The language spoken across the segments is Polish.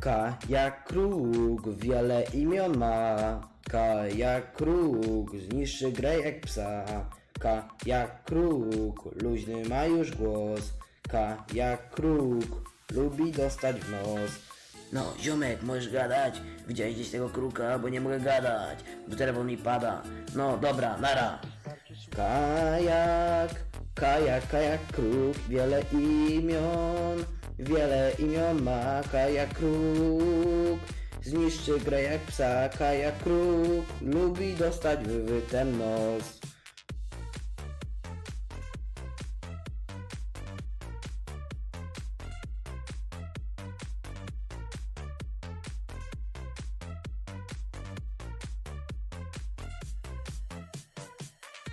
K jak kruk, wiele imion ma. K jak kruk, zniszczy grę jak psa. K jak kruk, luźny ma już głos. K jak kruk, lubi dostać w nos. No, ziomek, możesz gadać? Widziałeś gdzieś tego kruka, bo nie mogę gadać. W telefon mi pada. No, dobra, nara. Kajak, kajak, kajak kruk, wiele imion, wiele imion ma kajak kruk. Zniszczy grę jak psa, kajak kruk, lubi dostać w, w ten nos.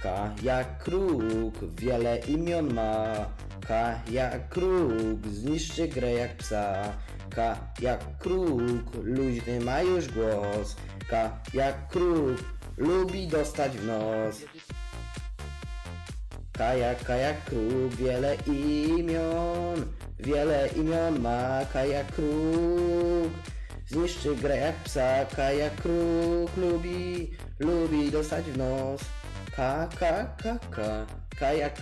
K jak kruk, wiele imion ma. K jak kruk, zniszczy grę jak psa. K jak kruk, luźny ma już głos. K jak kruk, lubi dostać w nos. K jak, K jak kruk, wiele imion, wiele imion ma. K jak kruk, zniszczy grę jak psa. K jak kruk, lubi, lubi dostać w nos. K, K, K, K, K